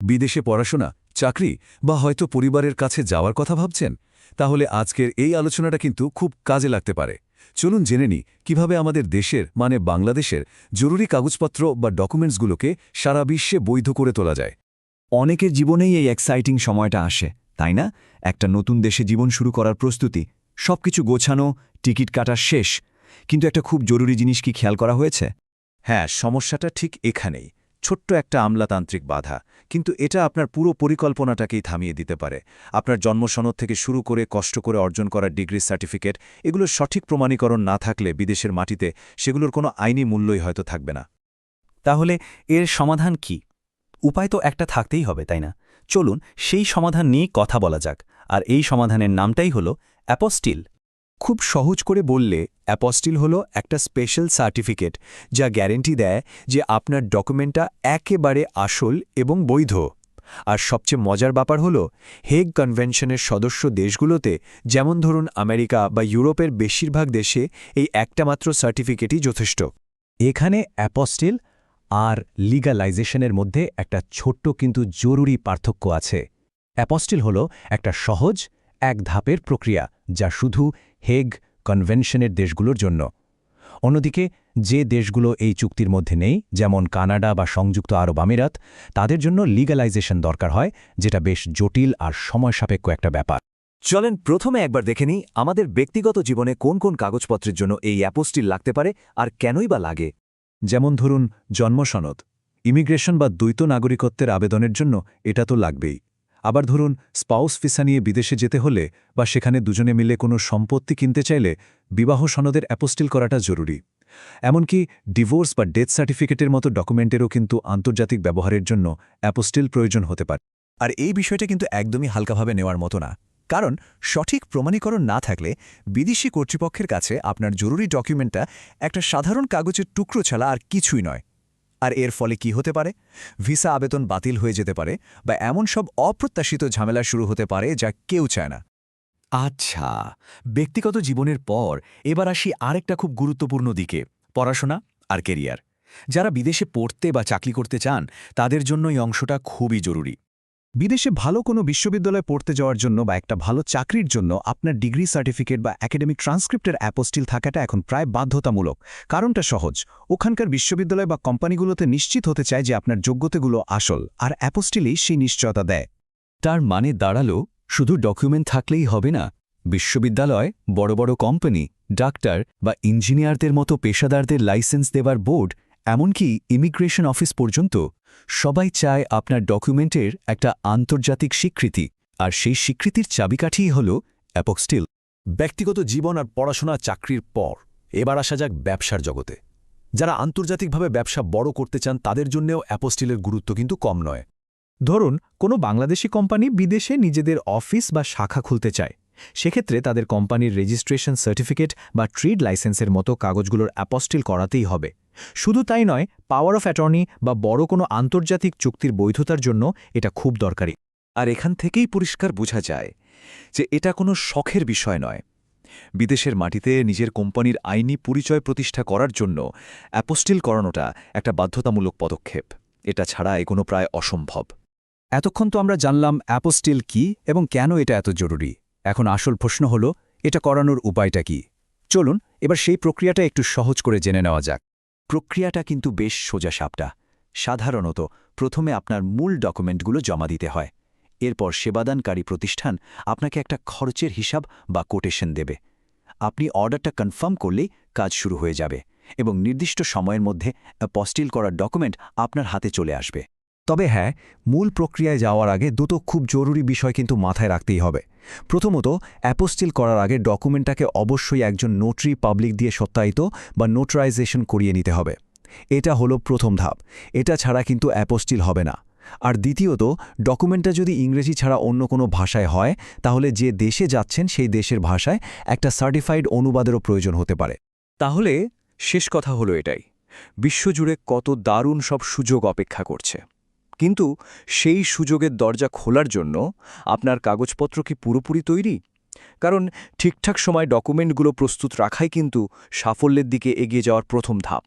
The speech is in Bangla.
বিদেশে পড়াশোনা, চাকরি বা হয়তো পরিবারের কাছে যাওয়ার কথা ভাবছেন? তাহলে আজকের এই আলোচনাটা কিন্তু খুব কাজে লাগতে পারে। চলুন জেনে নিই, কীভাবে আমাদের দেশের মানে বাংলাদেশের, জরুরি কাগজপত্র বা ডকুমেন্টসগুলোকে সারা বিশ্বে বৈধ করে তোলা যায়। অনেকের জীবনেই এই এক্সাইটিং সময়টা আসে, তাই না? একটা নতুন দেশে জীবন শুরু করার প্রস্তুতি, সবকিছু গোছানো, টিকিট কাটা শেষ। কিন্তু একটা খুব জরুরি জিনিস কি খেয়াল করা হয়েছে? হ্যাঁ সমস্যাটা ঠিক এখানেই। ছোট্ট একটা আমলাতান্ত্রিক বাধা, কিন্তু এটা আপনার পুরো পরিকল্পনাটাকেই থামিয়ে দিতে পারে। আপনার জন্মসনদ থেকে শুরু করে কষ্ট করে অর্জন করা ডিগ্রি সার্টিফিকেট এগুলোর সঠিক প্রমাণীকরণ না থাকলে বিদেশের মাটিতে সেগুলোর কোনো আইনি মূল্যই হয়তো থাকবে না। তাহলে এর সমাধান কি? উপায় তো একটা থাকতেই হবে, তাই না? চলুন সেই সমাধান নিয়ে কথা বলা যাক, আর এই সমাধানের নামটাই হল অ্যাপস্টিল। খুব সহজ করে বললে, অ্যাপস্টিল হলো একটা স্পেশাল সার্টিফিকেট যা গ্যারেন্টি দেয় যে আপনার ডকুমেন্টটা একেবারে আসল এবং বৈধ। আর সবচেয়ে মজার ব্যাপার হলো, হেগ কনভেনশনের সদস্য দেশগুলোতে, যেমন ধরুন আমেরিকা বা ইউরোপের বেশিরভাগ দেশে, এই একটা মাত্র সার্টিফিকেটই যথেষ্ট। এখানে অ্যাপস্টিল আর লিগালাইজেশনের মধ্যে একটা ছোট্ট কিন্তু জরুরি পার্থক্য আছে। অ্যাপস্টিল হল একটা সহজ, এক ধাপের প্রক্রিয়া যা শুধু হেগ কনভেনশনের দেশগুলোর জন্য। অন্যদিকে, যে দেশগুলো এই চুক্তির মধ্যে নেই, যেমন কানাডা বা সংযুক্ত আরব আমিরাত, তাদের জন্য লিগালাইজেশন দরকার হয়, যেটা বেশ জটিল আর সময়সাপেক্ষ একটা ব্যাপার। চলেন প্রথমে একবার দেখে নিই আমাদের ব্যক্তিগত জীবনে কোন কোন কাগজপত্রের জন্য এই অ্যাপোস্টিল লাগতে পারে আর কেনই বা লাগে। যেমন ধরুন, জন্মসনদ। ইমিগ্রেশন বা দ্বৈত নাগরিকত্বের আবেদনের জন্য এটা তো লাগবেই। আবার ধরুন, স্পাউস ভিসা নিয়ে বিদেশে যেতে হলে বা সেখানে দুজনে মিলে কোনো সম্পত্তি কিনতে চাইলে বিবাহ সনদের অ্যাপোস্টিল করাটা জরুরি। এমনকি ডিভোর্স বা ডেথ সার্টিফিকেটের মতো ডকুমেন্টেরও কিন্তু আন্তর্জাতিক ব্যবহারের জন্য অ্যাপোস্টিল প্রয়োজন হতে পারে। আর এই বিষয়টা কিন্তু একদমই হালকাভাবে নেওয়ার মতো না। কারণ সঠিক প্রমাণীকরণ না থাকলে বিদেশি কর্তৃপক্ষের কাছে আপনার জরুরি ডকুমেন্টটা একটা সাধারণ কাগজের টুকরো ছাড়া আর কিছুই নয়। আর এর ফলে কি হতে পারে? ভিসা আবেদন বাতিল হয়ে যেতে পারে বা এমন সব অপ্রত্যাশিত ঝামেলা শুরু হতে পারে যা কেউ চায় না। আচ্ছা ব্যক্তিগত জীবনের পর এবার আসি আরেকটা খুব গুরুত্বপূর্ণ দিকে, পড়াশোনা আর কেরিয়ার যারা বিদেশে পড়তে বা চাকরি করতে চান, তাদের জন্য এই অংশটা খুবই জরুরি। বিদেশে ভালো কোনো বিশ্ববিদ্যালয়ে পড়তে যাওয়ার জন্য বা একটা ভালো চাকরির জন্য আপনার ডিগ্রি সার্টিফিকেট বা একাডেমিক ট্রান্সক্রিপ্টের অ্যাপোস্টিল থাকাটা এখন প্রায় বাধ্যতামূলক। কারণটা সহজ। ওখানকার বিশ্ববিদ্যালয় বা কোম্পানিগুলোতে নিশ্চিত হতে চায় যে আপনার যোগ্যতাগুলো আসল, আর অ্যাপোস্টিলই সেই নিশ্চয়তা দেয়। তার মানে দাঁড়াল, শুধু ডকুমেন্ট থাকলেই হবে না। বিশ্ববিদ্যালয়, বড় বড় কোম্পানি ডাক্তার বা ইঞ্জিনিয়ারদের মতো পেশাদারদের লাইসেন্স দেওয়ার বোর্ড এমনকি ইমিগ্রেশন অফিস পর্যন্ত সবাই চায় আপনার ডকুমেন্টের একটা আন্তর্জাতিক স্বীকৃতি, আর সেই স্বীকৃতির চাবিকাঠিই হল অ্যাপক্সটিল ব্যক্তিগত জীবন আর পড়াশোনা চাকরির পর, এবার আসা যাক ব্যবসার জগতে। যারা আন্তর্জাতিকভাবে ব্যবসা বড় করতে চান, তাদের জন্যেও অ্যাপোস্টিলের গুরুত্ব কিন্তু কম নয়। ধরুন, কোনো বাংলাদেশি কোম্পানি বিদেশে নিজেদের অফিস বা শাখা খুলতে চায়। সেক্ষেত্রে তাদের কোম্পানির রেজিস্ট্রেশন সার্টিফিকেট বা ট্রেড লাইসেন্সের মতো কাগজগুলোর অ্যাপস্টিল করাতেই হবে। শুধু তাই নয় পাওয়ার অফ অ্যাটর্নি বা বড় কোনো আন্তর্জাতিক চুক্তির বৈধতার জন্য এটা খুব দরকারি। আর এখান থেকেই পরিষ্কার বোঝা যায় যে এটা কোনো শখের বিষয় নয়। বিদেশের মাটিতে নিজের কোম্পানির আইনি পরিচয় প্রতিষ্ঠা করার জন্য অ্যাপোস্টিল করানোটা একটা বাধ্যতামূলক পদক্ষেপ। এটা ছাড়া এগোনো প্রায় অসম্ভব। এতক্ষণ তো আমরা জানলাম অ্যাপোস্টিল কি এবং কেন এটা এত জরুরি। এখন আসল প্রশ্ন হল, এটা করানোর উপায়টা কি? চলুন, এবার সেই প্রক্রিয়াটা একটু সহজ করে জেনে নেওয়া যাক। প্রক্রিয়াটা কিন্তু বেশ সোজা সাপটা। সাধারণত প্রথমে আপনার মূল ডকুমেন্টগুলো জমা দিতে হয়। এরপর সেবাদানকারী প্রতিষ্ঠান আপনাকে একটা খরচের হিসাব বা কোটেশন দেবে। আপনি অর্ডারটা কনফার্ম করলেই কাজ শুরু হয়ে যাবে এবং নির্দিষ্ট সময়ের মধ্যে পস্টিল করার ডকুমেন্ট আপনার হাতে চলে আসবে। তবে হ্যাঁ মূল প্রক্রিয়ায় যাওয়ার আগে দুটো খুব জরুরি বিষয় কিন্তু মাথায় রাখতেই হবে। প্রথমত, অ্যাপোস্টিল করার আগে ডকুমেন্টটাকে অবশ্যই একজন নোটরি পাবলিক দিয়ে সত্যায়িত বা নোটারাইজেশন করিয়ে নিতে হবে। এটা হলো প্রথম ধাপ। এটা ছাড়া কিন্তু অ্যাপোস্টিল হবে না। আর দ্বিতীয়ত, ডকুমেন্টটা যদি ইংরেজি ছাড়া অন্য কোনো ভাষায় হয়, তাহলে যে দেশে যাচ্ছেন সেই দেশের ভাষায় একটা সার্টিফাইড অনুবাদেরও প্রয়োজন হতে পারে। তাহলে শেষ কথা হলো এটাই। বিশ্বজুড়ে কত দারুণ সব সুযোগ অপেক্ষা করছে। কিন্তু সেই সুযোগের দরজা খোলার জন্য আপনার কাগজপত্র কি পুরোপুরি তৈরি? কারণ ঠিকঠাক সময় ডকুমেন্টগুলো প্রস্তুত রাখাই কিন্তু সাফল্যের দিকে এগিয়ে যাওয়ার প্রথম ধাপ।